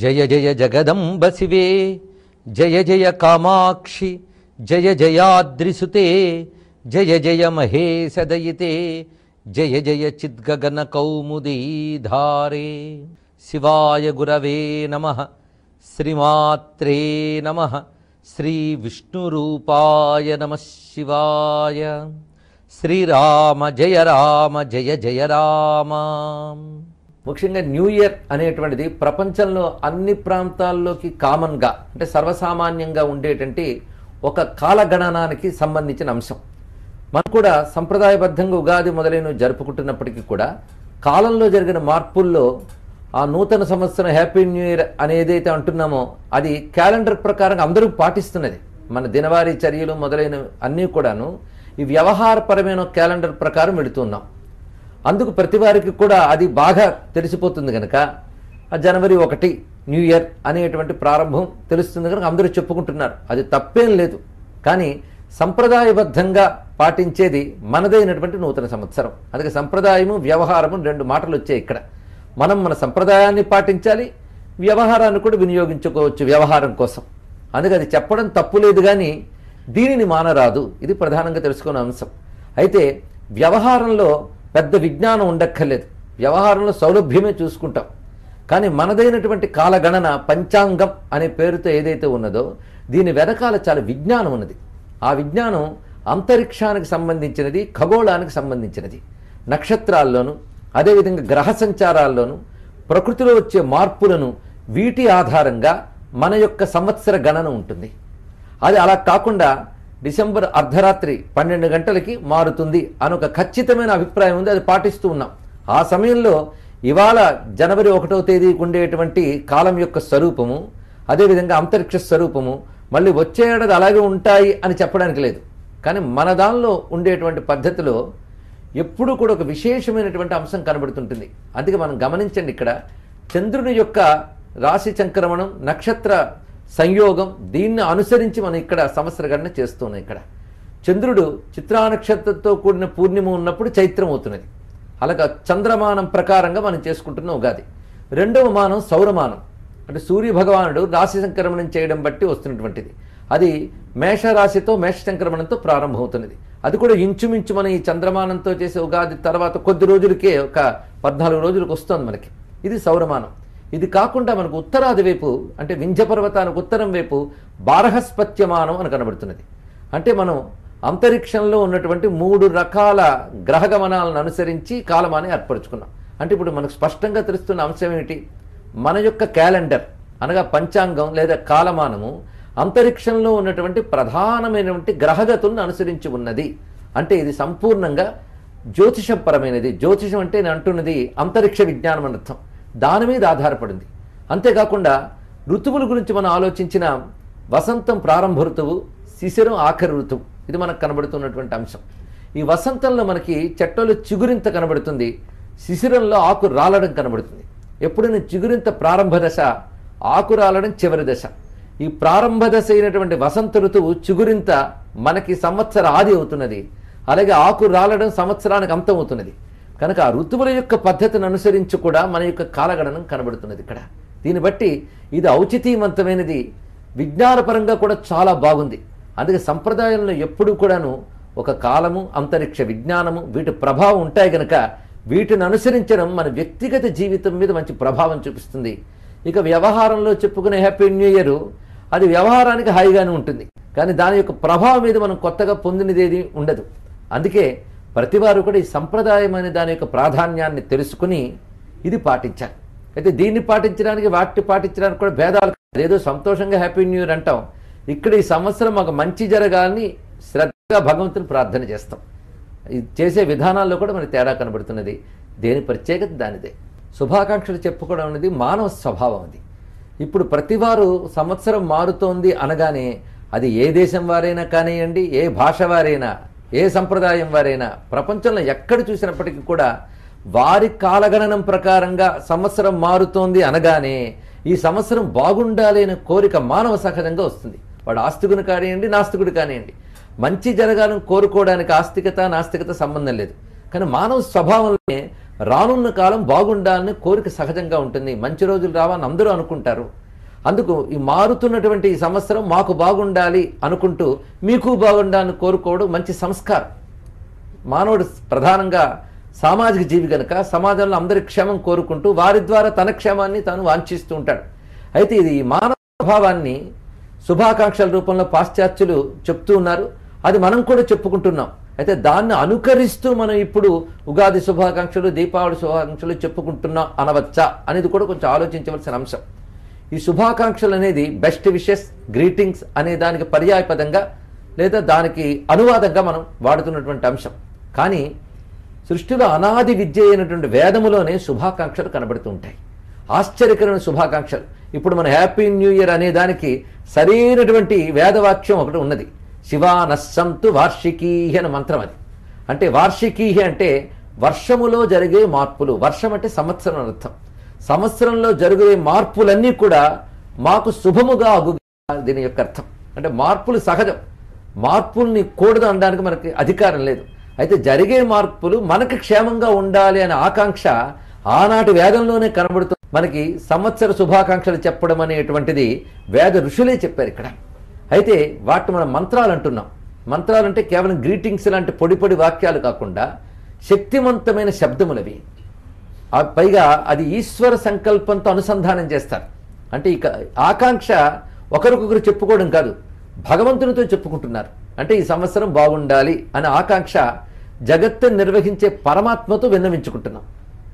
జయ జయ జగదంబ శివే జయ జయ కామాక్షి జయ జయాద్రిసుతే జయ జయ మహేశదయితే జయ జయ చిద్గగన కౌముదీధారే. శివాయ గురవే నమ శ్రీమాత్రే నమ శ్రీ విష్ణురూపాయ నమ శివాయ. శ్రీరామ జయ రామ జయ జయ రామ. ముఖ్యంగా న్యూ ఇయర్ అనేటువంటిది ప్రపంచంలో అన్ని ప్రాంతాల్లోకి కామన్గా అంటే సర్వసామాన్యంగా ఉండేటువంటి ఒక కాలగణనానికి సంబంధించిన అంశం. మనం కూడా సంప్రదాయబద్ధంగా ఉగాది మొదలైనవి జరుపుకుంటున్నప్పటికీ కూడా కాలంలో జరిగిన మార్పుల్లో ఆ నూతన సంవత్సరం హ్యాపీ న్యూ ఇయర్ అనేదైతే అంటున్నామో అది క్యాలెండర్ ప్రకారం అందరూ పాటిస్తున్నది. మన దినవారీ చర్యలు మొదలైన అన్నీ కూడాను ఈ వ్యవహారపరమైన క్యాలెండర్ ప్రకారం వెళుతున్నాం అందుకు ప్రతి వారికి కూడా అది బాగా తెలిసిపోతుంది కనుక ఆ జనవరి ఒకటి న్యూ ఇయర్ అనేటువంటి ప్రారంభం తెలుస్తుంది కనుక అందరూ చెప్పుకుంటున్నారు. అది తప్పేం లేదు. కానీ సంప్రదాయబద్ధంగా పాటించేది మనదైనటువంటి నూతన సంవత్సరం. అందుకే సంప్రదాయము వ్యవహారము రెండు మాటలు వచ్చాయి ఇక్కడ. మనం మన సంప్రదాయాన్ని పాటించాలి వ్యవహారాన్ని కూడా వినియోగించుకోవచ్చు వ్యవహారం కోసం. అందుకే అది చెప్పడం తప్పు లేదు కానీ దీనిని మానరాదు. ఇది ప్రధానంగా తెలుసుకునే అంశం. అయితే వ్యవహారంలో పెద్ద విజ్ఞానం ఉండక్కర్లేదు. వ్యవహారంలో సౌలభ్యమే చూసుకుంటాం. కానీ మనదైనటువంటి కాలగణన పంచాంగం అనే పేరుతో ఏదైతే ఉన్నదో దీని వెనకాల చాలా విజ్ఞానం ఉన్నది. ఆ విజ్ఞానం అంతరిక్షానికి సంబంధించినది ఖగోళానికి సంబంధించినది. నక్షత్రాల్లోనూ అదేవిధంగా గ్రహ సంచారాల్లోనూ ప్రకృతిలో వచ్చే మార్పులను వీటి ఆధారంగా మన యొక్క సంవత్సర గణన ఉంటుంది. అది అలా కాకుండా డిసెంబర్ అర్ధరాత్రి పన్నెండు గంటలకి మారుతుంది అని ఒక ఖచ్చితమైన అభిప్రాయం ఉంది అది పాటిస్తూ ఉన్నాం. ఆ సమయంలో ఇవాళ జనవరి ఒకటో తేదీకి ఉండేటువంటి కాలం యొక్క స్వరూపము అదేవిధంగా అంతరిక్ష స్వరూపము మళ్ళీ వచ్చే ఏడాది అలాగే ఉంటాయి అని చెప్పడానికి లేదు. కానీ మన దానిలో ఉండేటువంటి పద్ధతిలో ఎప్పుడు కూడా ఒక విశేషమైనటువంటి అంశం కనబడుతుంటుంది. అందుకే మనం గమనించండి ఇక్కడ చంద్రుని యొక్క రాశి సంక్రమణం నక్షత్ర సంయోగం దీన్ని అనుసరించి మనం ఇక్కడ సంవత్సర గణన చేస్తున్నాం ఇక్కడ. చంద్రుడు చిత్రా నక్షత్రంతో కూడిన పూర్ణిమ ఉన్నప్పుడు చైత్రం అవుతున్నది అలాగా చంద్రమానం ప్రకారంగా మనం చేసుకుంటున్న ఉగాది. రెండవ మానం సౌరమానం. అంటే సూర్య భగవానుడు రాశి సంక్రమణం చేయడం బట్టి వస్తున్నటువంటిది. అది మేషరాశితో మేష సంక్రమణంతో ప్రారంభమవుతున్నది. అది కూడా ఇంచుమించు మనం ఈ చంద్రమానంతో చేసే ఉగాది తర్వాత కొద్ది రోజులకే ఒక పద్నాలుగు రోజులకు వస్తుంది మనకి. ఇది సౌరమానం. ఇది కాకుండా మనకు ఉత్తరాది వైపు అంటే వింధ్యపర్వతానికి ఉత్తరం వైపు బారహస్పత్యమానం అని కనబడుతున్నది. అంటే మనం అంతరిక్షంలో ఉన్నటువంటి మూడు రకాల గ్రహ గమనాలను అనుసరించి కాలమాన్ని ఏర్పరచుకున్నాం. అంటే ఇప్పుడు మనకు స్పష్టంగా తెలుస్తున్న అంశం ఏమిటి? మన యొక్క క్యాలెండర్ అనగా పంచాంగం లేదా కాలమానము అంతరిక్షంలో ఉన్నటువంటి ప్రధానమైనటువంటి గ్రహగతులను అనుసరించి ఉన్నది. అంటే ఇది సంపూర్ణంగా జ్యోతిషపరమైనది. జ్యోతిషం అంటే నేను అంటున్నది అంతరిక్ష విజ్ఞానం అనర్థం అర్థం దాని మీద ఆధారపడింది. అంతేకాకుండా ఋతువుల గురించి మనం ఆలోచించిన వసంతం ప్రారంభ ఋతువు శిశిరం ఆఖరి ఋతువు ఇది మనకు కనబడుతున్నటువంటి అంశం. ఈ వసంతంలో మనకి చెట్టలో చిగురింత కనబడుతుంది శిశిరంలో ఆకు రాలడం కనబడుతుంది. ఎప్పుడైనా చిగురింత ప్రారంభ దశ ఆకు రాలడం చివరి దశ. ఈ ప్రారంభ దశ అయినటువంటి వసంత ఋతువు చిగురింత మనకి సంవత్సర ఆది అవుతున్నది. అలాగే ఆకు రాలడం సంవత్సరానికి అంతం అవుతున్నది. కనుక ఆ ఋతువుల యొక్క పద్ధతిని అనుసరించి కూడా మన యొక్క కాలగణనం కనబడుతున్నది ఇక్కడ. దీన్ని బట్టి ఇది ఔచితీవంతమైనది విజ్ఞానపరంగా కూడా చాలా బాగుంది. అందుకే సంప్రదాయంలో ఎప్పుడూ కూడాను ఒక కాలము అంతరిక్ష విజ్ఞానము వీటి ప్రభావం ఉంటాయి గనక వీటిని అనుసరించడం మన వ్యక్తిగత జీవితం మీద మంచి ప్రభావం చూపిస్తుంది. ఇక వ్యవహారంలో చెప్పుకునే హ్యాపీ న్యూ ఇయర్ అది వ్యవహారానికి హాయిగానే ఉంటుంది. కానీ దాని యొక్క ప్రభావం మీద మనం కొత్తగా పొందినదేది ఉండదు. అందుకే ప్రతివారు కూడా ఈ సంప్రదాయం అనే దాని యొక్క ప్రాధాన్యాన్ని తెలుసుకుని ఇది పాటించాలి. అయితే దీన్ని పాటించడానికి వాటిని పాటించడానికి కూడా భేదాలు ఏదో సంతోషంగా హ్యాపీ న్యూ ఇయర్ అంటాం. ఇక్కడ ఈ సంవత్సరం మాకు మంచి జరగాలని శ్రద్ధగా భగవంతుని ప్రార్థన చేస్తాం. ఇది చేసే విధానాల్లో కూడా మనకి తేడా కనబడుతున్నది. దేని ప్రత్యేకత దానిదే. శుభాకాంక్షలు చెప్పుకోవడం అనేది మానవ స్వభావం అది. ఇప్పుడు ప్రతివారు సంవత్సరం మారుతోంది అనగానే అది ఏ దేశం వారైనా కానివ్వండి ఏ భాష వారైనా ఏ సంప్రదాయం వారైనా ప్రపంచంలో ఎక్కడ చూసినప్పటికీ కూడా వారి కాలగణనం ప్రకారంగా సంవత్సరం మారుతోంది అనగానే ఈ సంవత్సరం బాగుండాలి అనే కోరిక మానవ సహజంగా వస్తుంది. వాడు ఆస్తికుని కానివ్వండి నాస్తికుడు కానివ్వండి. మంచి జరగాలని కోరుకోవడానికి ఆస్తికత నాస్తికత సంబంధం లేదు. కానీ మానవ స్వభావంలోనే రానున్న కాలం బాగుండాలని కోరిక సహజంగా ఉంటుంది. మంచి రోజులు రావని అందరూ అనుకుంటారు. అందుకు ఈ మారుతున్నటువంటి ఈ సంవత్సరం మాకు బాగుండాలి అనుకుంటూ మీకు బాగుండాలని కోరుకోవడం మంచి సంస్కారం. మానవుడు ప్రధానంగా సామాజిక జీవి గనుక సమాజంలో అందరి క్షేమం కోరుకుంటూ వారి ద్వారా తన క్షేమాన్ని తాను వాంఛిస్తూ ఉంటాడు. అయితే ఇది ఈ మానవ స్వభావాన్ని శుభాకాంక్షల రూపంలో పాశ్చాత్యులు చెప్తూ ఉన్నారు. అది మనం కూడా చెప్పుకుంటున్నాం. అయితే దాన్ని అనుకరిస్తూ మనం ఇప్పుడు ఉగాది శుభాకాంక్షలు దీపావళి శుభాకాంక్షలు చెప్పుకుంటున్నాం అనవచ్చా అనేది కూడా కొంచెం ఆలోచించవలసిన అంశం. ఈ శుభాకాంక్షలు అనేది బెస్ట్ విషెస్ గ్రీటింగ్స్ అనే దానికి పర్యాయపదంగా లేదా దానికి అనువాదంగా మనం వాడుతున్నటువంటి అంశం. కానీ సృష్టిలో అనాది విద్య అయినటువంటి వేదములోనే శుభాకాంక్షలు కనబడుతూ ఉంటాయి. ఆశ్చర్యకరమైన శుభాకాంక్షలు. ఇప్పుడు మన హ్యాపీ న్యూ ఇయర్ అనే దానికి సరైనటువంటి వేదవాక్యం ఒకటి ఉన్నది. శివానస్సంతు వార్షికీహి అనే మంత్రం అది. అంటే వార్షికీహి అంటే వర్షములో జరిగే మార్పులు. వర్షం అంటే సంవత్సరం అర్థం. సంవత్సరంలో జరిగే మార్పులన్నీ కూడా మాకు శుభముగా అగు దీని యొక్క అర్థం. అంటే మార్పులు సహజం. మార్పుల్ని కూడదు అనడానికి మనకి అధికారం లేదు. అయితే జరిగే మార్పులు మనకి క్షేమంగా ఉండాలి అనే ఆకాంక్ష ఆనాటి వేదంలోనే కనబడుతుంది. మనకి సంవత్సర శుభాకాంక్షలు చెప్పడం అనేటువంటిది వేద ఋషులే చెప్పారు ఇక్కడ. అయితే వాటిని మనం మంత్రాలు అంటున్నాం. మంత్రాలు అంటే కేవలం గ్రీటింగ్స్ లాంటి పొడి పొడి వాక్యాలు కాకుండా శక్తివంతమైన శబ్దములవి. పైగా అది ఈశ్వర సంకల్పంతో అనుసంధానం చేస్తారు. అంటే ఇక ఆకాంక్ష ఒకరికొకరు చెప్పుకోవడం కాదు భగవంతునితో చెప్పుకుంటున్నారు. అంటే ఈ సంవత్సరం బాగుండాలి అనే ఆకాంక్ష జగత్తుని నిర్వహించే పరమాత్మతో విన్నవించుకుంటున్నాం.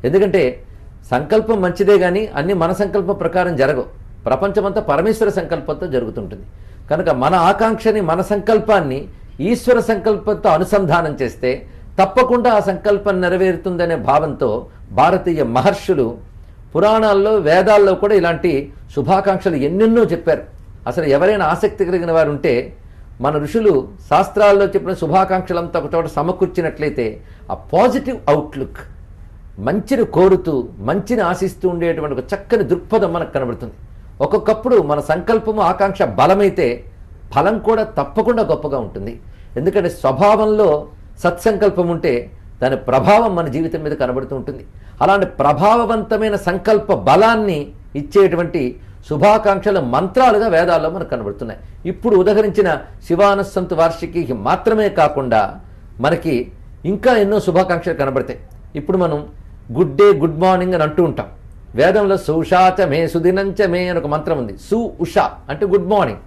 ఎందుకంటే సంకల్పం మంచిదే కానీ అన్ని మన సంకల్పం ప్రకారం జరగవు. ప్రపంచమంతా పరమేశ్వర సంకల్పంతో జరుగుతుంటుంది. కనుక మన ఆకాంక్షని మన సంకల్పాన్ని ఈశ్వర సంకల్పంతో అనుసంధానం చేస్తే తప్పకుండా ఆ సంకల్పం నెరవేరుతుందనే భావంతో భారతీయ మహర్షులు పురాణాల్లో వేదాల్లో కూడా ఇలాంటి శుభాకాంక్షలు ఎన్నెన్నో చెప్పారు. అసలు ఎవరైనా ఆసక్తి కలిగిన వారు ఉంటే మన ఋషులు శాస్త్రాల్లో చెప్పిన శుభాకాంక్షలంతా ఒక చోట సమకూర్చినట్లయితే ఆ పాజిటివ్ అవుట్లుక్ మంచిని కోరుతూ మంచిని ఆశిస్తూ ఉండేటువంటి ఒక చక్కని దృక్పథం మనకు కనబడుతుంది. ఒక్కొక్కప్పుడు మన సంకల్పము ఆకాంక్ష బలమైతే ఫలం కూడా తప్పకుండా గొప్పగా ఉంటుంది. ఎందుకంటే స్వభావంలో సత్సంకల్పం ఉంటే దాని ప్రభావం మన జీవితం మీద కనబడుతూ ఉంటుంది. అలాంటి ప్రభావవంతమైన సంకల్ప బలాన్ని ఇచ్చేటువంటి శుభాకాంక్షల మంత్రాలుగా వేదాల్లో మనకు కనబడుతున్నాయి. ఇప్పుడు ఉదహరించిన శివానస్సంతు వార్షికి మాత్రమే కాకుండా మనకి ఇంకా ఎన్నో శుభాకాంక్షలు కనబడతాయి. ఇప్పుడు మనం గుడ్ డే గుడ్ మార్నింగ్ అని అంటూ ఉంటాం. వేదంలో సుషాచ మే సుదినంచ మే అని ఒక మంత్రం ఉంది. సు ఉషా అంటే గుడ్ మార్నింగ్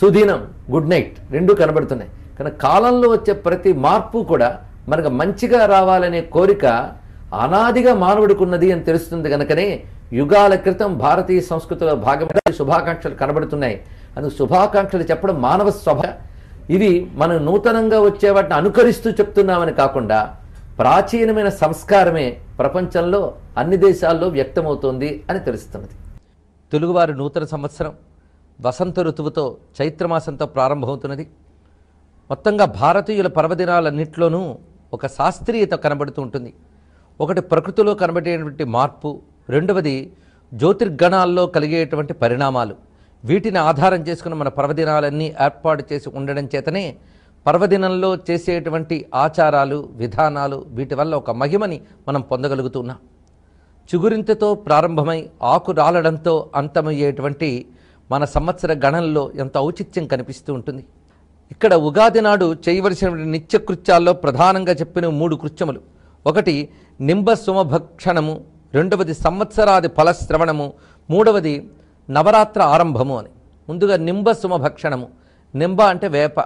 సుదినం గుడ్ నైట్ రెండు కనబడుతున్నాయి. కానీ కాలంలో వచ్చే ప్రతి మార్పు కూడా మనకు మంచిగా రావాలనే కోరిక అనాదిగా మానవుడికి ఉన్నది అని తెలుస్తుంది కనుకనే యుగాల క్రితం భారతీయ సంస్కృతిలో భాగంగా శుభాకాంక్షలు కనబడుతున్నాయి. అందుకు శుభాకాంక్షలు చెప్పడం మానవ స్వభ ఇవి మనం నూతనంగా వచ్చే వాటిని అనుకరిస్తూ చెప్తున్నామని కాకుండా ప్రాచీనమైన సంస్కారమే ప్రపంచంలో అన్ని దేశాల్లో వ్యక్తమవుతోంది అని తెలుస్తున్నది. తెలుగువారి నూతన సంవత్సరం వసంత ఋతువుతో చైత్రమాసంతో ప్రారంభమవుతున్నది. మొత్తంగా భారతీయుల పర్వదినాలన్నింటిలోనూ ఒక శాస్త్రీయత కనబడుతూ ఉంటుంది. ఒకటి ప్రకృతిలో కనబడేటువంటి మార్పు రెండవది జ్యోతిర్గణాల్లో కలిగేటువంటి పరిణామాలు. వీటిని ఆధారం చేసుకుని మన పర్వదినాలన్నీ ఏర్పాటు చేసి ఉండడం చేతనే పర్వదినంలో చేసేటువంటి ఆచారాలు విధానాలు వీటి వల్ల ఒక మహిమని మనం పొందగలుగుతున్నాం. చిగురింతతో ప్రారంభమై ఆకు రాలడంతో అంతమయ్యేటువంటి మన సంవత్సర గణంలో ఎంత ఔచిత్యం కనిపిస్తూ ఉంటుంది. ఇక్కడ ఉగాది నాడు చేయవలసిన నిత్యకృత్యాల్లో ప్రధానంగా చెప్పిన మూడు కృత్యములు. ఒకటి నింబ సుమభక్షణము. రెండవది సంవత్సరాది ఫలశ్రవణము. మూడవది నవరాత్ర ఆరంభము అని. ముందుగా నింబ సుమభక్షణము. నింబ అంటే వేప.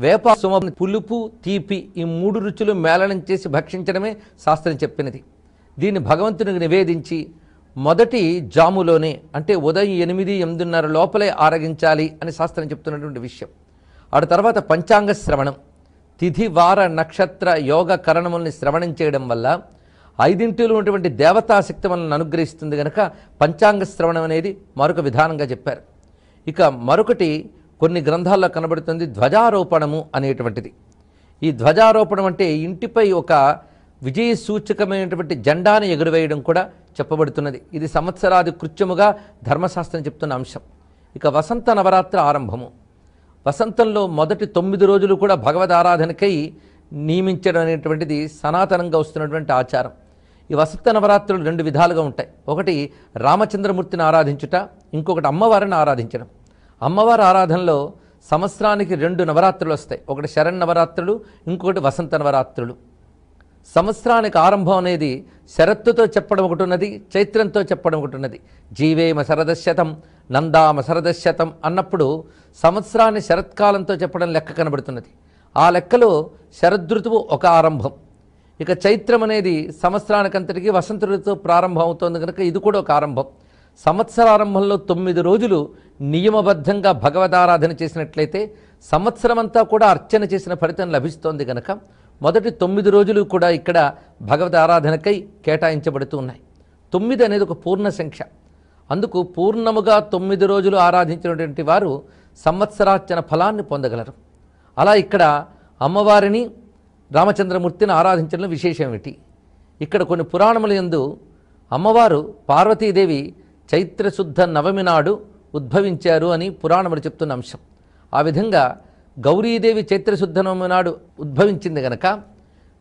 వేప సుమ పులుపు తీపి ఈ మూడు రుచులు మేళనం చేసి భక్షించడమే శాస్త్రం చెప్పినది. దీన్ని భగవంతునికి నివేదించి మొదటి జాములోనే అంటే ఉదయం ఎనిమిది ఎనిమిదిన్నర లోపలే ఆరగించాలి అని శాస్త్రం చెప్తున్నటువంటి విషయం. ఆ తర్వాత పంచాంగ శ్రవణం. తిథి వార నక్షత్ర యోగ కరణముల్ని శ్రవణం చేయడం వల్ల ఐదింటిలో ఉన్నటువంటి దేవతాశక్తి మనల్ని అనుగ్రహిస్తుంది కనుక పంచాంగ శ్రవణం అనేది మరొక విధానంగా చెప్పారు. ఇక మరొకటి కొన్ని గ్రంథాల్లో కనబడుతుంది ధ్వజారోపణము అనేటువంటిది. ఈ ధ్వజారోపణం అంటే ఇంటిపై ఒక విజయ సూచకమైనటువంటి జెండాను ఎగురవేయడం కూడా చెప్పబడుతున్నది. ఇది సంవత్సరాది కృత్యముగా ధర్మశాస్త్రం చెప్తున్న అంశం. ఇక వసంత నవరాత్రి ఆరంభము. వసంతంలో మొదటి తొమ్మిది రోజులు కూడా భగవద్ ఆరాధనకై నియమించడం అనేటువంటిది సనాతనంగా వస్తున్నటువంటి ఆచారం. ఈ వసంత నవరాత్రులు రెండు విధాలుగా ఉంటాయి. ఒకటి రామచంద్రమూర్తిని ఆరాధించుట ఇంకొకటి అమ్మవారిని ఆరాధించడం. అమ్మవారి ఆరాధనలో సంవత్సరానికి రెండు నవరాత్రులు వస్తాయి. ఒకటి శరణ్ నవరాత్రులు ఇంకొకటి వసంత నవరాత్రులు. సంవత్సరానికి ఆరంభం అనేది శరత్తుతో చెప్పడం ఒకటి ఉన్నది చైత్రంతో చెప్పడం ఒకటి ఉన్నది. జీవేమ శరదశతం నందామ శరదశతం అన్నప్పుడు సంవత్సరాన్ని శరత్కాలంతో చెప్పడం లెక్క కనబడుతున్నది. ఆ లెక్కలో శరదృతువు ఒక ఆరంభం. ఇక చైత్రం అనేది సంవత్సరానికంతటికి వసంత ఋతువు ప్రారంభం అవుతోంది కనుక ఇది కూడా ఒక ఆరంభం. సంవత్సరారంభంలో తొమ్మిది రోజులు నియమబద్ధంగా భగవదారాధన చేసినట్లయితే సంవత్సరమంతా కూడా అర్చన చేసిన ఫలితం లభిస్తోంది కనుక మొదటి తొమ్మిది రోజులు కూడా ఇక్కడ భగవద్ ఆరాధనకై కేటాయించబడుతూ ఉన్నాయి. తొమ్మిది అనేది ఒక పూర్ణ సంఖ్య. అందుకు పూర్ణముగా తొమ్మిది రోజులు ఆరాధించినటువంటి వారు సంవత్సరార్చన ఫలాన్ని పొందగలరు. అలా ఇక్కడ అమ్మవారిని రామచంద్రమూర్తిని ఆరాధించడం విశేషం ఏమిటి? ఇక్కడ కొన్ని పురాణముల యందు అమ్మవారు పార్వతీదేవి చైత్రశుద్ధ నవమి నాడు ఉద్భవించారు అని పురాణములు చెప్తున్న అంశం. ఆ విధంగా గౌరీదేవి చైత్రశుద్ధ నవమి నాడు ఉద్భవించింది గనక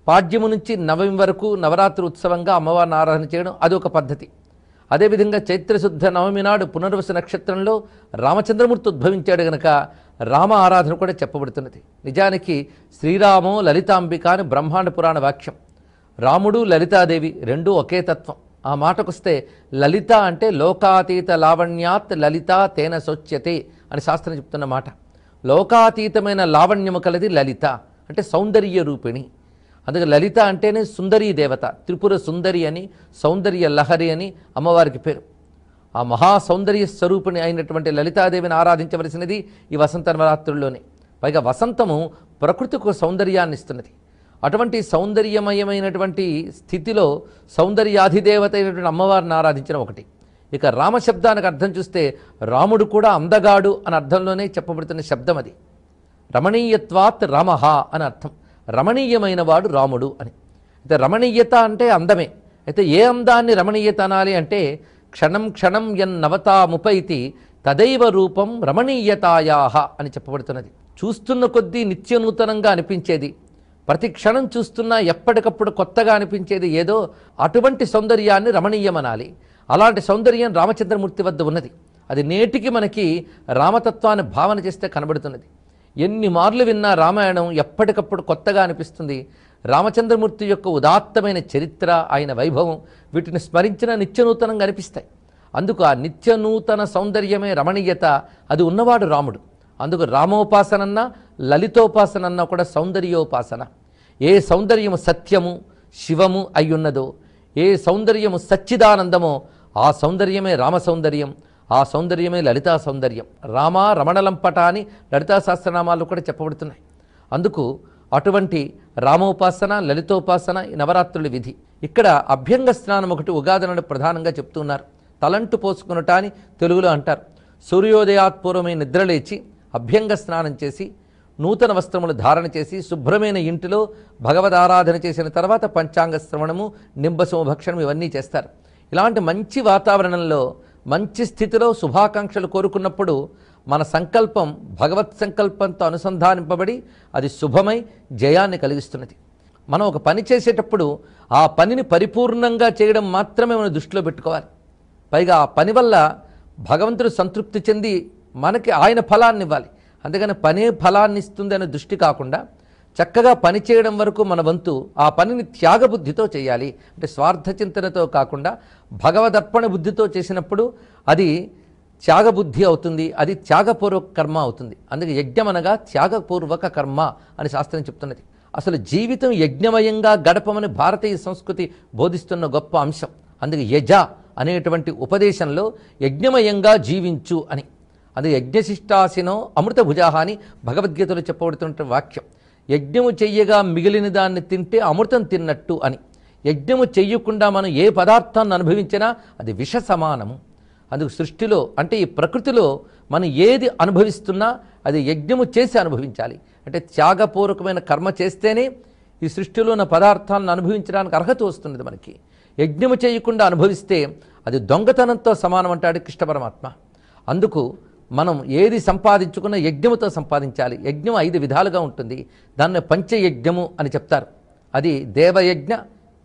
పాడ్యము నుంచి నవమి వరకు నవరాత్రి ఉత్సవంగా అమ్మవారిని ఆరాధన చేయడం అదొక పద్ధతి. అదేవిధంగా చైత్రశుద్ధ నవమి నాడు పునర్వసు నక్షత్రంలో రామచంద్రమూర్తి ఉద్భవించాడు గనక రామ ఆరాధన కూడా చెప్పబడుతున్నది. నిజానికి శ్రీరామో లలితాంబిక అని బ్రహ్మాండ పురాణ వాక్యం. రాముడు లలితాదేవి రెండూ ఒకే తత్వం. ఆ మాటకొస్తే లలిత అంటే లోకాతీత లావణ్యాత్ లలిత తేన శోచ్యతే అని శాస్త్రం చెప్తున్న మాట. లోకాతీతమైన లావణ్యము కలది లలిత అంటే సౌందర్య రూపిణి. అందుకే లలిత అంటేనే సుందరీ దేవత. త్రిపుర సుందరి అని సౌందర్య లహరి అని అమ్మవారికి పేరు. ఆ మహా సౌందర్య స్వరూపిణి అయినటువంటి లలితాదేవిని ఆరాధించవలసినది ఈ వసంత నవరాత్రుల్లోనే పైగా వసంతము ప్రకృతికి సౌందర్యాన్ని ఇస్తున్నది. అటువంటి సౌందర్యమయమైనటువంటి స్థితిలో సౌందర్యాధిదేవత అయినటువంటి అమ్మవారిని ఆరాధించడం ఒకటి. ఇక రామశబ్దానికి అర్థం చూస్తే రాముడు కూడా అందగాడు అని అర్థంలోనే చెప్పబడుతున్న శబ్దం అది. రమణీయత్వాత్ రమహ అని అర్థం. రమణీయమైన వాడు రాముడు అని. అయితే రమణీయత అంటే అందమే. అయితే ఏ అందాన్ని రమణీయత అనాలి అంటే క్షణం క్షణం ఎన్నవతాముపైతి తదైవ రూపం రమణీయతాయాహ అని చెప్పబడుతున్నది. చూస్తున్న కొద్దీ నిత్యనూతనంగా అనిపించేది. ప్రతి క్షణం చూస్తున్నా ఎప్పటికప్పుడు కొత్తగా అనిపించేది ఏదో అటువంటి సౌందర్యాన్ని రమణీయమనాలి అలాంటి సౌందర్యం రామచంద్రమూర్తి వద్ద ఉన్నది. అది నేటికి మనకి రామతత్వాన్ని భావన చేస్తే కనబడుతున్నది. ఎన్ని మార్లు విన్నా రామాయణం ఎప్పటికప్పుడు కొత్తగా అనిపిస్తుంది. రామచంద్రమూర్తి యొక్క ఉదాత్తమైన చరిత్ర ఆయన వైభవం వీటిని స్మరించిన నిత్యనూతనంగా అనిపిస్తాయి. అందుకు ఆ నిత్యనూతన సౌందర్యమే రమణీయత. అది ఉన్నవాడు రాముడు. అందుకు రామోపాసనన్నా లలితోపాసనన్నా కూడా సౌందర్యోపాసన. ఏ సౌందర్యము సత్యము శివము అయ్యున్నదో ఏ సౌందర్యము సచ్చిదానందమో ఆ సౌందర్యమే రామ సౌందర్యం. ఆ సౌందర్యమే లలితా సౌందర్యం. రామ రమణలంపట అని లలితా సహస్రనామాలు కూడా చెప్పబడుతున్నాయి. అందుకు అటువంటి రామోపాసన లలితోపాసన నవరాత్రుల విధి. ఇక్కడ అభ్యంగ స్నానం ఒకటి ఉగాదనను ప్రధానంగా చెప్తున్నారు. తలంటు పోసుకునుట అని తెలుగులో అంటారు. సూర్యోదయాత్పూర్వమే నిద్రలేచి అభ్యంగ స్నానం చేసి నూతన వస్త్రములు ధారణ చేసి శుభ్రమైన ఇంటిలో భగవద్ ఆరాధన చేసిన తర్వాత పంచాంగ శ్రవణము నింబసము భక్షణం ఇవన్నీ చేస్తారు. ఇలాంటి మంచి వాతావరణంలో మంచి స్థితిలో శుభాకాంక్షలు కోరుకున్నప్పుడు మన సంకల్పం భగవత్ సంకల్పంతో అనుసంధానింపబడి అది శుభమై జయాన్ని కలిగిస్తున్నది. మనం ఒక పని చేసేటప్పుడు ఆ పనిని పరిపూర్ణంగా చేయడం మాత్రమే మనం దృష్టిలో పెట్టుకోవాలి. పైగా ఆ పని వల్ల భగవంతుడు సంతృప్తి చెంది మనకి ఆయన ఫలాన్ని ఇవ్వాలి అందుకని పనే ఫలాన్ని ఇస్తుంది అనే దృష్టి కాకుండా చక్కగా పని చేయడం వరకు మన వంతు ఆ పనిని త్యాగబుద్ధితో చేయాలి. అంటే స్వార్థ చింతనతో కాకుండా భగవదర్పణ బుద్ధితో చేసినప్పుడు అది త్యాగబుద్ధి అవుతుంది అది త్యాగపూర్వక కర్మ అవుతుంది. అందుకే యజ్ఞం అనగా త్యాగపూర్వక కర్మ అని శాస్త్రం చెప్తున్నది. అసలు జీవితం యజ్ఞమయంగా గడపమని భారతీయ సంస్కృతి బోధిస్తున్న గొప్ప అంశం. అందుకే యజ అనేటువంటి ఉపదేశంలో యజ్ఞమయంగా జీవించు అని. అది యజ్ఞశిష్టాసినో అమృత భుజాహ అని భగవద్గీతలో చెప్పబడుతున్న వాక్యం. యజ్ఞము చెయ్యగా మిగిలిన దాన్ని తింటే అమృతం తిన్నట్టు అని. యజ్ఞము చెయ్యకుండా మనం ఏ పదార్థాన్ని అనుభవించినా అది విష సమానము అందుకు సృష్టిలో అంటే ఈ ప్రకృతిలో మనం ఏది అనుభవిస్తున్నా అది యజ్ఞము చేసి అనుభవించాలి. అంటే త్యాగపూర్వకమైన కర్మ చేస్తేనే ఈ సృష్టిలో ఉన్న పదార్థాలను అనుభవించడానికి అర్హత వస్తున్నది మనకి. యజ్ఞము చేయకుండా అనుభవిస్తే అది దొంగతనంతో సమానం అంటాడు కృష్ణ పరమాత్మ. అందుకు మనం ఏది సంపాదించుకున్న యజ్ఞముతో సంపాదించాలి. యజ్ఞం ఐదు విధాలుగా ఉంటుంది. దాన్ని పంచయజ్ఞము అని చెప్తారు. అది దేవయజ్ఞ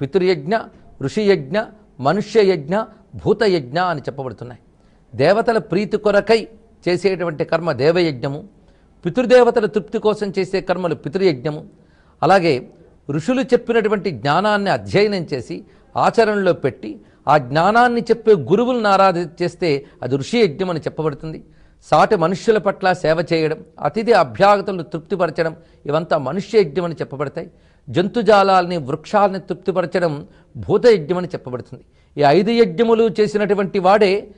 పితృయజ్ఞ ఋషియజ్ఞ మనుష్యయజ్ఞ భూతయజ్ఞ అని చెప్పబడుతున్నాయి. దేవతల ప్రీతి కొరకై చేసేటువంటి కర్మ దేవయజ్ఞము. పితృదేవతల తృప్తి కోసం చేసే కర్మలు పితృయజ్ఞము. అలాగే ఋషులు చెప్పినటువంటి జ్ఞానాన్ని అధ్యయనం చేసి ఆచరణలో పెట్టి ఆ జ్ఞానాన్ని చెప్పే గురువులను ఆరాధన చేస్తే అది ఋషి యజ్ఞం అని చెప్పబడుతుంది. సాటి మనుష్యుల పట్ల సేవ చేయడం అతిథి అభ్యాగతులను తృప్తిపరచడం ఇవంతా మనుష్య యజ్ఞం అని చెప్పబడతాయి. జంతుజాలాల్ని వృక్షాలని తృప్తిపరచడం భూత చెప్పబడుతుంది. ఈ ఐదు యజ్ఞములు చేసినటువంటి వాడే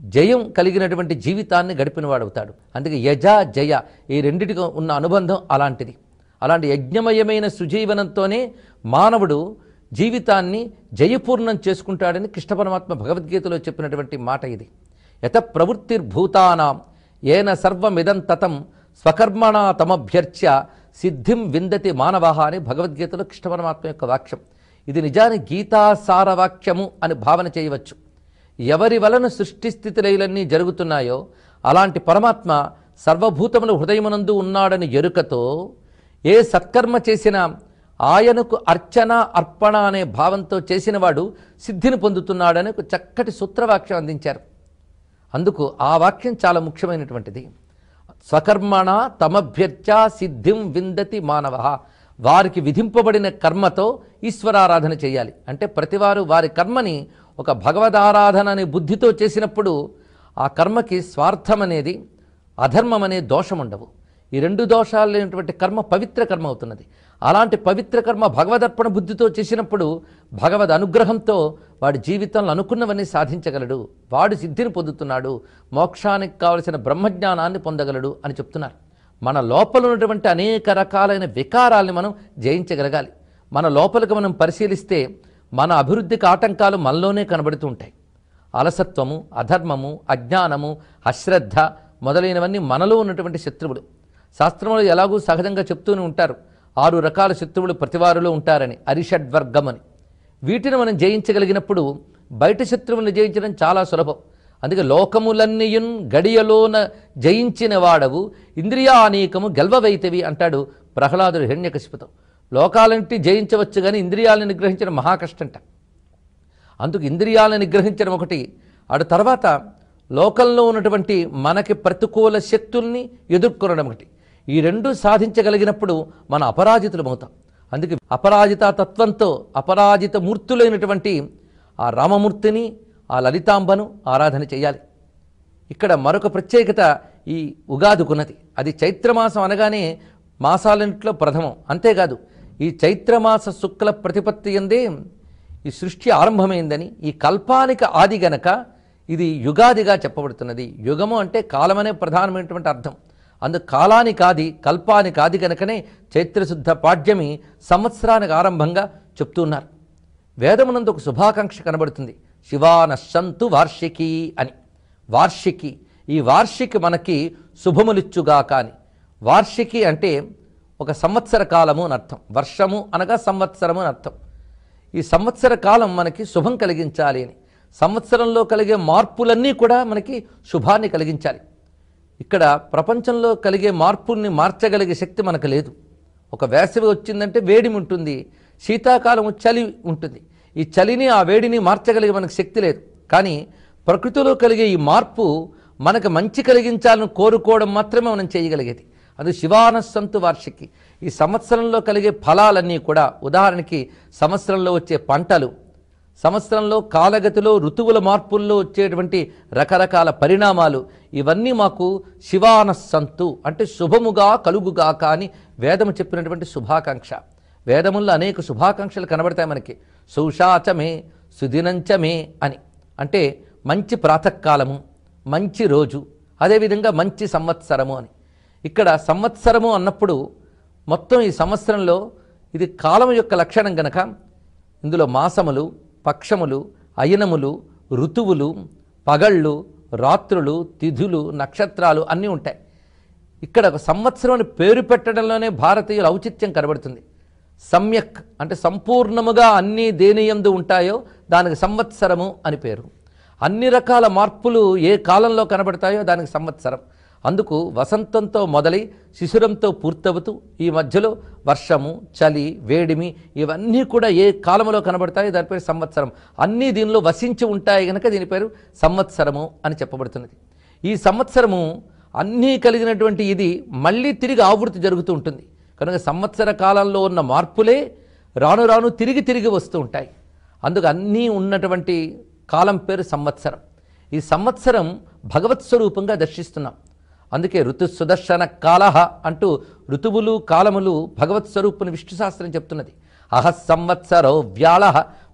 జయం కలిగినటువంటి జీవితాన్ని గడిపిన వాడవుతాడు. అందుకే యజ జయ ఈ రెండిటికి ఉన్న అనుబంధం అలాంటిది. అలాంటి యజ్ఞమయమైన సుజీవనంతోనే మానవుడు జీవితాన్ని జయపూర్ణం చేసుకుంటాడని కృష్ణ పరమాత్మ భగవద్గీతలో చెప్పినటువంటి మాట ఇది. యత ప్రవృత్తిర్భూతానాం ఏన సర్వమిదం తతం స్వకర్మణా తమభ్యర్చ్య సిద్ధిం విందతి మానవ అని భగవద్గీతలో కృష్ణ పరమాత్మ యొక్క వాక్యం. ఇది నిజానికి గీతాసార వాక్యము అని భావన చేయవచ్చు. ఎవరి వలన సృష్టి స్థితిలైలన్నీ జరుగుతున్నాయో అలాంటి పరమాత్మ సర్వభూతముల హృదయమునందు ఉన్నాడని ఎరుకతో ఏ సత్కర్మ చేసినా ఆయనకు అర్చన అర్పణ అనే భావంతో చేసినవాడు సిద్ధిని పొందుతున్నాడని ఒక చక్కటి సూత్రవాక్యం అందించారు. అందుకు ఆ వాక్యం చాలా ముఖ్యమైనటువంటిది. స్వకర్మణ తమభ్యర్చ సిద్ధిం విందతి మానవ. వారికి విధింపబడిన కర్మతో ఈశ్వరారాధన చేయాలి. అంటే ప్రతివారు వారి కర్మని ఒక భగవదారాధన అనే బుద్ధితో చేసినప్పుడు ఆ కర్మకి స్వార్థం అనేది అధర్మం అనే దోషం ఉండవు ఈ రెండు దోషాలు లేనటువంటి కర్మ పవిత్ర కర్మ అవుతున్నది. అలాంటి పవిత్ర కర్మ భగవదర్పణ బుద్ధితో చేసినప్పుడు భగవద్ అనుగ్రహంతో వాడి జీవితంలో అనుకున్నవన్నీ సాధించగలడు. వాడు సిద్ధిని పొందుతున్నాడు. మోక్షానికి కావలసిన బ్రహ్మజ్ఞానాన్ని పొందగలడు అని చెప్తున్నారు. మన లోపల ఉన్నటువంటి అనేక రకాలైన వికారాల్ని మనం జయించగలగాలి. మన లోపలికి మనం పరిశీలిస్తే మన అభివృద్ధికి ఆటంకాలు మనలోనే కనబడుతూ ఉంటాయి. అలసత్వము అధర్మము అజ్ఞానము అశ్రద్ధ మొదలైనవన్నీ మనలో ఉన్నటువంటి శత్రువులు. శాస్త్రంలో ఎలాగూ సహజంగా చెప్తూనే ఉంటారు. ఆరు రకాల శత్రువులు ప్రతివారులో ఉంటారని అరిషడ్వర్గం అని. వీటిని మనం జయించగలిగినప్పుడు బయట శత్రువులను జయించడం చాలా సులభం. అందుకే లోకములన్నీయున్ గడియలోన జయించిన వాడవు ఇంద్రియానీకము గెల్వవైతవి అంటాడు ప్రహ్లాదుడు హిరణ్యకశిపుతం. లోకాలంటి జయించవచ్చు కానీ ఇంద్రియాలను నిగ్రహించడం మహాకష్టంట. అందుకు ఇంద్రియాలను నిగ్రహించడం ఒకటి. అటు తర్వాత లోకంలో ఉన్నటువంటి మనకి ప్రతికూల శక్తుల్ని ఎదుర్కొనడం ఒకటి. ఈ రెండు సాధించగలిగినప్పుడు మన అపరాజితులమవుతాం. అందుకే అపరాజిత తత్వంతో అపరాజిత మూర్తులైనటువంటి ఆ రామమూర్తిని ఆ లలితాంబను ఆరాధన చేయాలి. ఇక్కడ మరొక ప్రత్యేకత ఈ ఉగాదికున్నది. అది చైత్రమాసం అనగానే మాసాలన్నింటిలో ప్రథమం. అంతేకాదు ఈ చైత్రమాస శుక్ల ప్రతిపత్తి ఎందే ఈ సృష్టి ఆరంభమైందని ఈ కల్పానికి ఆది గనక ఇది యుగాదిగా చెప్పబడుతున్నది. యుగము అంటే కాలమనే ప్రధానమైనటువంటి అర్థం. అందు కాలాని కాది కల్పాని కాది కనుకనే చైత్రశుద్ధ పాడ్యమి సంవత్సరానికి ఆరంభంగా చెప్తున్నారు వేదమునందు ఒక శుభాకాంక్ష కనబడుతుంది. శివానశంతు వార్షికి అని. వార్షికి. ఈ వార్షికి మనకి శుభములిచ్చుగా కానీ. వార్షికి అంటే ఒక సంవత్సర కాలము అని అర్థం. వర్షము అనగా సంవత్సరము అని అర్థం. ఈ సంవత్సర కాలం మనకి శుభం కలిగించాలి అని. సంవత్సరంలో కలిగే మార్పులన్నీ కూడా మనకి శుభాన్ని కలిగించాలి. ఇక్కడ ప్రపంచంలో కలిగే మార్పుల్ని మార్చగలిగే శక్తి మనకు లేదు. ఒక వేసవి వచ్చిందంటే వేడి ఉంటుంది శీతాకాలం చలి ఉంటుంది. ఈ చలిని ఆ వేడిని మార్చగలిగే మనకు శక్తి లేదు. కానీ ప్రకృతిలో కలిగే ఈ మార్పు మనకు మంచి కలిగించాలని కోరుకోవడం మాత్రమే మనం చేయగలిగేది. అది శివానస్సంతు వార్షికి. ఈ సంవత్సరంలో కలిగే ఫలాలన్నీ కూడా ఉదాహరణకి సంవత్సరంలో వచ్చే పంటలు సంవత్సరంలో కాలగతిలో ఋతువుల మార్పుల్లో వచ్చేటువంటి రకరకాల పరిణామాలు. ఇవన్నీ మాకు శివానస్సంతు అంటే శుభముగా కలుగుగాక అని వేదము చెప్పినటువంటి శుభాకాంక్ష. వేదముల్లో అనేక శుభాకాంక్షలు కనబడతాయి మనకి. సౌషాచమే సుదినంచమే అని. అంటే మంచి ప్రాతకాలము మంచి రోజు అదేవిధంగా మంచి సంవత్సరము అని. ఇక్కడ సంవత్సరము అన్నప్పుడు మొత్తం ఈ సంవత్సరంలో ఇది కాలం యొక్క లక్షణం గనక ఇందులో మాసములు పక్షములు అయనములు ఋతువులు పగళ్ళు రాత్రులు తిథులు నక్షత్రాలు అన్నీ ఉంటాయి. ఇక్కడ ఒక సంవత్సరం అని పేరు పెట్టడంలోనే భారతీయుల ఔచిత్యం కనబడుతుంది. సమ్యక్ అంటే సంపూర్ణముగా అన్నీ దేనియందు ఉంటాయో దానికి సంవత్సరము అని పేరు. అన్ని రకాల మార్పులు ఏ కాలంలో కనబడతాయో దానికి సంవత్సరం. అందుకు వసంతంతో మొదలై శిశిరంతో పూర్తవుతూ ఈ మధ్యలో వర్షము చలి వేడిమి ఇవన్నీ కూడా ఏ కాలంలో కనబడతాయి దాని పేరు సంవత్సరం. అన్నీ దీనిలో వసించి ఉంటాయి కనుక దీని పేరు సంవత్సరము అని చెప్పబడుతున్నది. ఈ సంవత్సరము అన్నీ కలిగినటువంటి ఇది మళ్ళీ తిరిగి ఆవృత్తి జరుగుతూ ఉంటుంది. కనుక సంవత్సర కాలంలో ఉన్న మార్పులే రాను రాను తిరిగి తిరిగి వస్తూ ఉంటాయి. అందుకు అన్నీ ఉన్నటువంటి కాలం పేరు సంవత్సరం. ఈ సంవత్సరం భగవత్ స్వరూపంగా దర్శిస్తున్నాం. అందుకే ఋతు సుదర్శన కాలహ అంటూ ఋతువులు కాలములు భగవత్ స్వరూపుని విష్ణు శాస్త్రం చెప్తున్నది. అహ సంవత్సరో వ్యాళ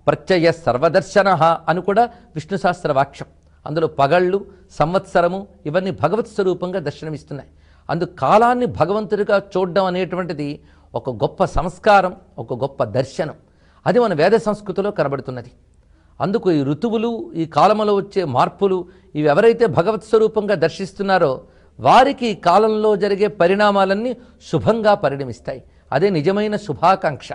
ప్రత్యయ సర్వదర్శన అని కూడా విష్ణు శాస్త్ర వాక్యం. అందులో పగళ్ళు సంవత్సరము ఇవన్నీ భగవత్ స్వరూపంగా దర్శనమిస్తున్నాయి. అందు కాలాన్ని భగవంతుడిగా చూడడం అనేటువంటిది ఒక గొప్ప సంస్కారం ఒక గొప్ప దర్శనం. అది మన వేద సంస్కృతిలో కనబడుతున్నది. అందుకు ఈ ఋతువులు ఈ కాలంలో వచ్చే మార్పులు ఇవి ఎవరైతే భగవత్ స్వరూపంగా దర్శిస్తున్నారో వారికి ఈ కాలంలో జరిగే పరిణామాలన్నీ శుభంగా పరిణమిస్తాయి. అదే నిజమైన శుభాకాంక్ష.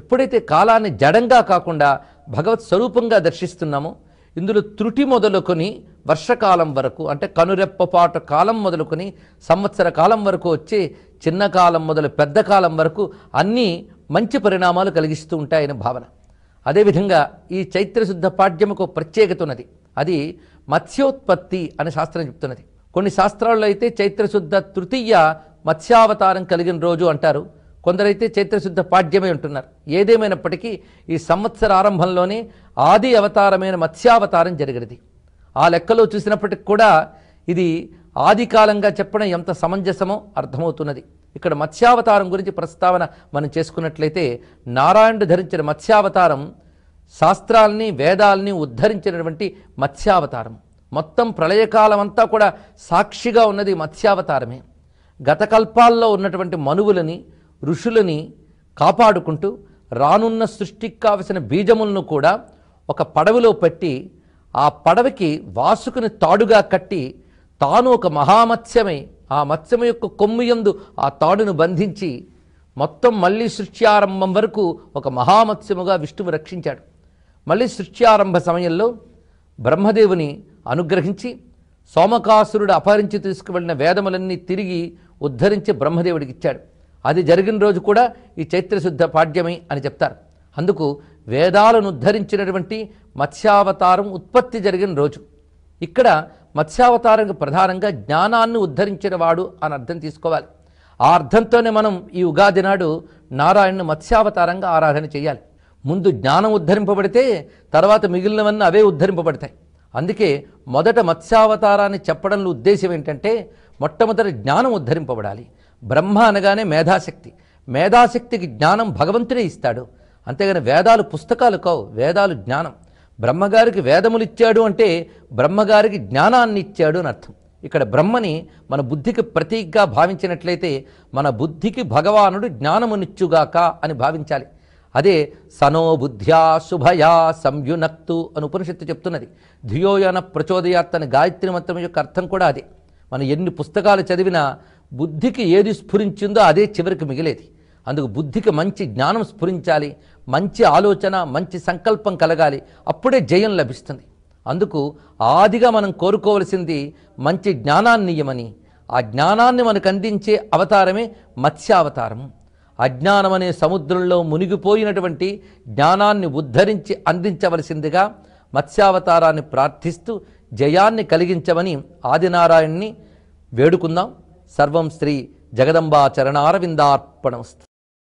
ఎప్పుడైతే కాలాన్ని జడంగా కాకుండా భగవత్ స్వరూపంగా దర్శిస్తున్నామో ఇందులో త్రుటి మొదలుకొని వర్షకాలం వరకు అంటే కనురెప్పపాటు కాలం మొదలుకొని సంవత్సర కాలం వరకు వచ్చే చిన్న కాలం మొదలు పెద్ద కాలం వరకు అన్నీ మంచి పరిణామాలు కలిగిస్తూ ఉంటాయని భావన. అదేవిధంగా ఈ చైత్రశుద్ధ పాఠ్యముకు ప్రత్యేకత ఉన్నది. అది మత్స్యోత్పత్తి అని శాస్త్రం చెప్తున్నది. కొన్ని శాస్త్రాల్లో అయితే చైత్రశుద్ధ తృతీయ మత్స్యావతారం కలిగిన రోజు అంటారు. కొందరైతే చైత్రశుద్ధ పాడ్యమే ఉంటున్నారు. ఏదేమైనప్పటికీ ఈ సంవత్సర ఆరంభంలోనే ఆది అవతారమైన మత్స్యావతారం జరిగినది. ఆ లెక్కలో చూసినప్పటికి కూడా ఇది ఆదికాలంగా చెప్పడం ఎంత సమంజసమో అర్థమవుతున్నది. ఇక్కడ మత్స్యావతారం గురించి ప్రస్తావన మనం చేసుకున్నట్లయితే నారాయణుడు ధరించిన మత్స్యావతారం శాస్త్రాల్ని వేదాల్ని ఉద్ధరించినటువంటి మత్స్యావతారం. మొత్తం ప్రళయకాలం అంతా కూడా సాక్షిగా ఉన్నది మత్స్యావతారమే. గత కల్పాల్లో ఉన్నటువంటి మనువులని ఋషులని కాపాడుకుంటూ రానున్న సృష్టికి కావలసిన బీజములను కూడా ఒక పడవలో పెట్టి ఆ పడవకి వాసుకుని తాడుగా కట్టి తాను ఒక మహామత్స్యమై. ఆ మత్స్యము యొక్క కొమ్ము యందు ఆ తాడును బంధించి మొత్తం మళ్ళీ సృష్ట్యారంభం వరకు ఒక మహామత్స్యముగా విష్ణువు రక్షించాడు. మళ్ళీ సృష్ట్యారంభ సమయంలో బ్రహ్మదేవుని అనుగ్రహించి సోమకాసురుడు అపహరించి తీసుకువెళ్ళిన వేదములన్నీ తిరిగి ఉద్ధరించి బ్రహ్మదేవుడికి ఇచ్చాడు. అది జరిగిన రోజు కూడా ఈ చైత్రశుద్ధ పాడ్యమే అని చెప్తారు. అందుకు వేదాలను ఉద్ధరించినటువంటి మత్స్యావతారం ఉత్పత్తి జరిగిన రోజు. ఇక్కడ మత్స్యావతారం ప్రధానంగా జ్ఞానాన్ని ఉద్ధరించిన వాడు అని అర్థం తీసుకోవాలి. ఆ అర్థంతోనే మనం ఈ ఉగాది నాడు నారాయణను మత్స్యావతారంగా ఆరాధన చేయాలి. ముందు జ్ఞానం ఉద్ధరింపబడితే తర్వాత మిగిలినవన్నీ అవే ఉద్ధరింపబడతాయి. అందుకే మొదట మత్స్యావతారాన్ని చెప్పడంలో ఉద్దేశం ఏంటంటే మొట్టమొదటి జ్ఞానం ఉద్ధరింపబడాలి. బ్రహ్మ అనగానే మేధాశక్తి. మేధాశక్తికి జ్ఞానం భగవంతుడే ఇస్తాడు. అంతేగాని వేదాలు పుస్తకాలు కావు వేదాలు జ్ఞానం. బ్రహ్మగారికి వేదములు ఇచ్చాడు అంటే బ్రహ్మగారికి జ్ఞానాన్ని ఇచ్చాడు అని అర్థం. ఇక్కడ బ్రహ్మని మన బుద్ధికి ప్రతీకగా భావించినట్లయితే మన బుద్ధికి భగవానుడు జ్ఞానమునిచ్చుగాక అని భావించాలి. అదే సనో బుద్ధ్యా శుభయా సంయునక్తు అని ఉపనిషత్తు చెప్తున్నది. ధియోయన ప్రచోదయాత్ అని గాయత్రి మంత్రం యొక్క అర్థం కూడా అదే. మనం ఎన్ని పుస్తకాలు చదివినా బుద్ధికి ఏది స్ఫురించిందో అదే చివరికి మిగిలేది. అందుకు బుద్ధికి మంచి జ్ఞానం స్ఫురించాలి మంచి ఆలోచన మంచి సంకల్పం కలగాలి అప్పుడే జయం లభిస్తుంది. అందుకు ఆదిగా మనం కోరుకోవలసింది మంచి జ్ఞానాన్ని ఇయ్యమని. ఆ జ్ఞానాన్ని మనకు అందించే అవతారమే మత్స్యావతారము. అజ్ఞానం అనే సముద్రంలో మునిగిపోయినటువంటి జ్ఞానాన్ని ఉద్ధరించి అందించవలసిందిగా మత్స్యావతారాన్ని ప్రార్థిస్తూ జయాన్ని కలిగించమని ఆదినారాయణ్ణి వేడుకుందాం. సర్వం శ్రీ జగదంబా చరణారవిందార్పణమస్తు.